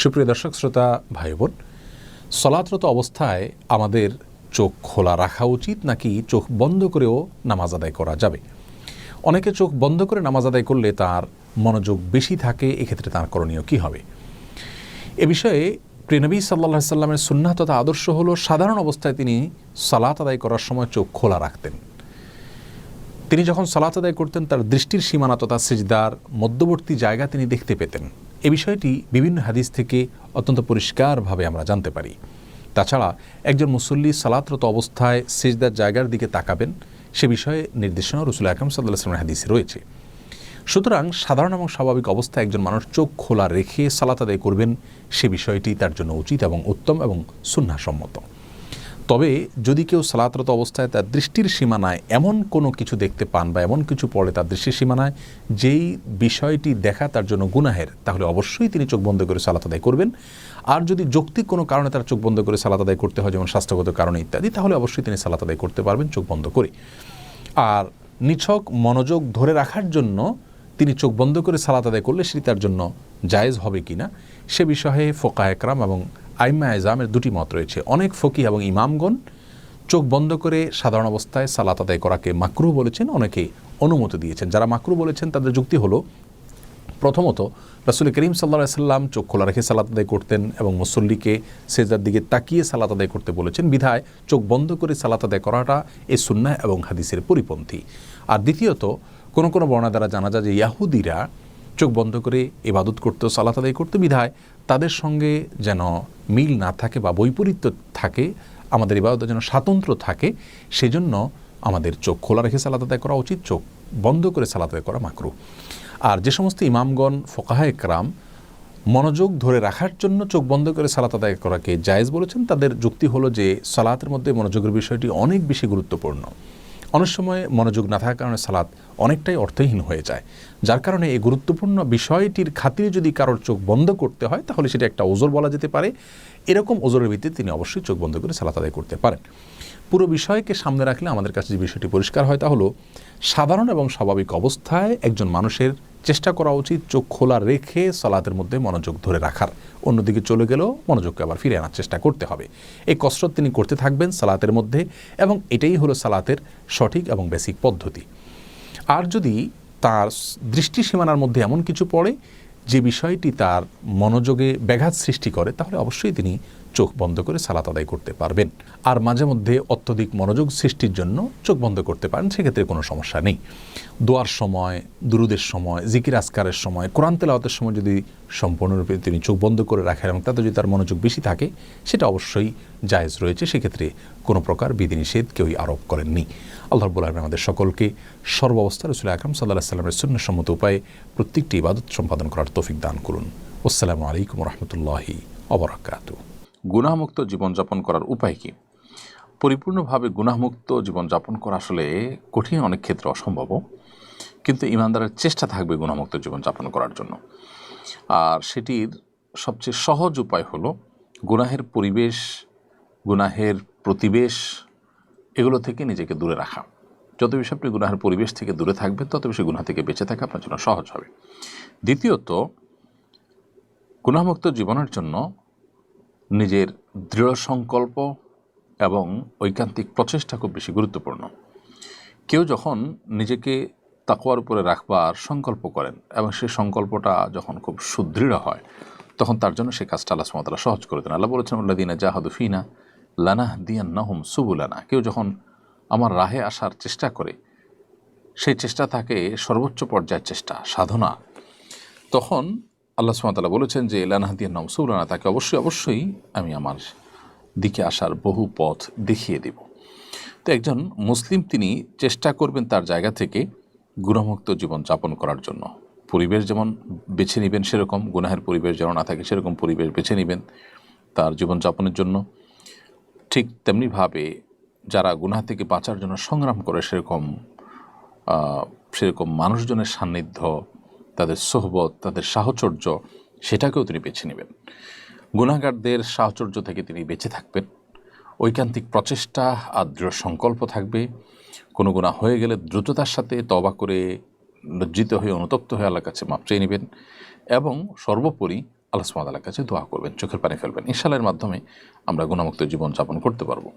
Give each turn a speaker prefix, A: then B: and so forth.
A: সুপ্রিয় দর্শক, শ্রোতা ভাই বোন সলাতরত অবস্থায় আমাদের চোখ খোলা রাখা উচিত নাকি চোখ বন্ধ করেও নামাজ আদায় করা যাবে? অনেকে চোখ বন্ধ করে নামাজ আদায় করলে তার মনোযোগ বেশি থাকে, এক্ষেত্রে তার করণীয় কী হবে? এ বিষয়ে প্রিনবী সাল্লা সাল্লামের সুন্নাহ তথা আদর্শ হল, সাধারণ অবস্থায় তিনি সালাত আদায় করার সময় চোখ খোলা রাখতেন। তিনি যখন সালাত আদায় করতেন, তার দৃষ্টির সীমানা তথা সিজদার মধ্যবর্তী জায়গা তিনি দেখতে পেতেন। এ বিষয়টি বিভিন্ন হাদিস থেকে অত্যন্ত পরিষ্কারভাবে আমরা জানতে পারি। তাছাড়া একজন মুসল্লি সালাতরত অবস্থায় সেজদার জায়গার দিকে তাকাবেন, সে বিষয়ে নির্দেশনা রসুল আকরম সাল্লাহ সাল্লামের হাদিসে রয়েছে। সুতরাং সাধারণ এবং স্বাভাবিক অবস্থায় একজন মানুষ চোখ খোলা রেখে সালাত আদায় করবেন, সে বিষয়টি তার জন্য উচিত এবং উত্তম এবং সুন্নাসম্মত তবে যদি কেউ সালাতরত অবস্থায় তার দৃষ্টির সীমানায় এমন কোনো কিছু দেখতে পান বা এমন কিছু পড়ে তার দৃষ্টির সীমানায় যেই বিষয়টি দেখা তার জন্য গুনাহের, তাহলে অবশ্যই তিনি চোখ বন্ধ করে সালাত আদায় করবেন। আর যদি যৌক্তিক কোনো কারণে তার চোখ বন্ধ করে সালাত আদায় করতে হয়, যেমন স্বাস্থ্যগত কারণে ইত্যাদি, তাহলে অবশ্যই তিনি সালাত আদায় করতে পারবেন চোখ বন্ধ করে। আর নিছক মনোযোগ ধরে রাখার জন্য তিনি চোখ বন্ধ করে সালাত আদায় করলে সেটি তার জন্য জায়েজ হবে কি না সে বিষয়ে ফোকা একরাম এবং আইমা এজামের দুটি মত রয়েছে। অনেক ফকি এবং ইমামগণ চোখ বন্ধ করে সাধারণ অবস্থায় সালাত আদায় করাকে মাকরু বলেছেন, অনেকে অনুমতি দিয়েছেন। যারা মাকরু বলেছেন, তাদের যুক্তি হলো, প্রথমত, রাসুল করিম সাল্লা সাল্লাম চোখ খোলা রেখে সালাত আদায় করতেন এবং মুসল্লিকে সেজার দিকে তাকিয়ে সালাত আদায় করতে বলেছেন। বিধায় চোখ বন্ধ করে সালাত আদায় করাটা এ সুন্না এবং হাদিসের পরিপন্থী। আর দ্বিতীয়ত, কোনো কোনো বর্ণা দ্বারা জানা যায় যে ইয়াহুদিরা চোখ বন্ধ করে এবাদত করতো সালাত আদায় করতে। বিধায় তাদের সঙ্গে যেন মিল না থাকে বা বৈপরীত্য থাকে, আমাদের ইবাদত যেন স্বাতন্ত্র্য থাকে, সেজন্য আমাদের চোখ খোলা রেখে সালাত আদায় করা উচিত, চোখ বন্ধ করে সালাত আদায় করা মাকরু। আর যে সমস্ত ইমামগণ, ফোকাহা একরাম, মনোযোগ ধরে রাখার জন্য চোখ বন্ধ করে সালাত আদায় করাকে জায়েজ বলেছেন, তাদের যুক্তি হলো যে সালাতের মধ্যে মনোযোগের বিষয়টি অনেক বেশি গুরুত্বপূর্ণ। অনেক সময় মনোযোগ না থাকার কারণে সালাদ অনেকটাই অর্থহীন হয়ে যায়। যার কারণে এই গুরুত্বপূর্ণ বিষয়টির খাতিরে যদি কারোর চোখ বন্ধ করতে হয়, তাহলে সেটা একটা ওজোর বলা যেতে পারে। এরকম ওজোরের ভিত্তিতে তিনি অবশ্যই চোখ বন্ধ করে সালাত আদায় করতে পারেন। পুরো বিষয়কে সামনে রাখলে আমাদের কাছে যে বিষয়টি পরিষ্কার হয় তা হলো, সাধারণ এবং স্বাভাবিক অবস্থায় একজন মানুষের চেষ্টা করা উচিত চোখ খোলা রেখে সালাতের মধ্যে মনোযোগ ধরে রাখার। অন্যদিকে চলে গেলেও মনোযোগকে আবার ফিরে আনার চেষ্টা করতে হবে। এই কসরত তিনি করতে থাকবেন সালাতের মধ্যে এবং এটাই হলো সালাতের সঠিক এবং বেসিক পদ্ধতি। আর যদি তার দৃষ্টি সীমানার মধ্যে এমন কিছু পড়ে যে বিষয়টি তার মনোযোগে ব্যাঘাত সৃষ্টি করে, তাহলে অবশ্যই তিনি চোখ বন্ধ করে সালাত আদায় করতে পারবেন। আর মাঝে মধ্যে অত্যধিক মনোযোগ সৃষ্টির জন্য চোখ বন্ধ করতে পারেন, সেক্ষেত্রে কোনো সমস্যা নেই। দোয়ার সময়, দুরুদের সময়, জিকির আসকারের সময়, কোরআন তেলাওয়াতের সময় যদি সম্পূর্ণরূপে তিনি চোখ বন্ধ করে রাখেন এবং তাতে যদি তার মনোযোগ বেশি থাকে, সেটা অবশ্যই জায়েজ রয়েছে। সেক্ষেত্রে কোনো প্রকার বিধিনিষেধ কেউই আরোপ করেননি। আল্লাহ আলম আমাদের সকলকে সর্বাবস্থা রসুল আকরম সাল্লাহ সাল্লামের শূন্যসম্মত উপায়ে প্রত্যেকটি ইবাদত সম্পাদন করার তৌফিক দান করুন। আসসালামু আলাইকুম রহমতুল্লাহি অবরাকাতু
B: গুনাহমুক্ত জীবনযাপন করার উপায় কী? পরিপূর্ণভাবে গুনাহমুক্ত জীবনযাপন করা আসলে কঠিন, অনেক ক্ষেত্রে অসম্ভব কিন্তু ইমানদারের চেষ্টা থাকবে গুণামুক্ত জীবনযাপন করার জন্য। আর সেটির সবচেয়ে সহজ উপায় হলো গুনাহের পরিবেশ, গুনাহের প্রতিবেশ এগুলো থেকে নিজেকে দূরে রাখা। যত বেশি আপনি গুনাহের পরিবেশ থেকে দূরে থাকবেন, তত বেশি গুনাহ থেকে বেঁচে থাকা আপনার জন্য সহজ হবে। দ্বিতীয়ত গুণামুক্ত জীবনের জন্য নিজের দৃঢ় সংকল্প এবং ঐকান্তিক প্রচেষ্টা খুব বেশি গুরুত্বপূর্ণ। কেউ যখন নিজেকে তাকুয়ার উপরে রাখবার সংকল্প করেন এবং সেই সংকল্পটা যখন খুব সুদৃঢ় হয়, তখন তার জন্য সে কাজটা আল্লাহ সুমতলা সহজ করে দেন। আল্লাহ বলেছেন উল্লাদিনা জাহাদুফিনা লানাহ দিয়ান নাহুম সুবুলানা। কেউ যখন আমার রাহে আসার চেষ্টা করে, সেই চেষ্টা থাকে সর্বোচ্চ পর্যায়ের চেষ্টা, সাধনা, তখন আল্লাহ সুমতাল্লাহ বলেছেন যে লানাহাদিয়ান নাম সুবলানা তাকে অবশ্যই অবশ্যই আমি আমার দিকে আসার বহু পথ দেখিয়ে দেব। তো একজন মুসলিম তিনি চেষ্টা করবেন তার জায়গা থেকে গুণমুক্ত জীবন যাপন করার জন্য। পরিবেশ যেমন বেছে নেবেন সেরকম, গুনাহের পরিবেশ যেন না থাকে, সেরকম পরিবেশ বেছে নেবেন তার জীবনযাপনের জন্য। ঠিক তেমনিভাবে যারা গুনাহ থেকে বাঁচার জন্য সংগ্রাম করে, সেরকম সেরকম মানুষজনের সান্নিধ্য তাদের সোহবত, তাদের সাহচর্য, সেটাকেও তিনি বেছে নেবেন। গুণাগারদের সাহচর্য থেকে তিনি বেঁচে থাকবেন। ঐকান্তিক প্রচেষ্টা আর দৃঢ় সংকল্প থাকবে। কোনো গুণা হয়ে গেলে দ্রুততার সাথে তবা করে লজ্জিত হয়ে, অনুতপ্ত হয়ে আল্লাহর কাছে মাপ চেয়ে নেবেন এবং সর্বোপরি আল্লাহ সুমাতালার কাছে দোয়া করবেন। চোখের পানি ফেলবেন। ইনশাল্লাহের মাধ্যমে আমরা গুণামুক্ত জীবন যাপন করতে পারব।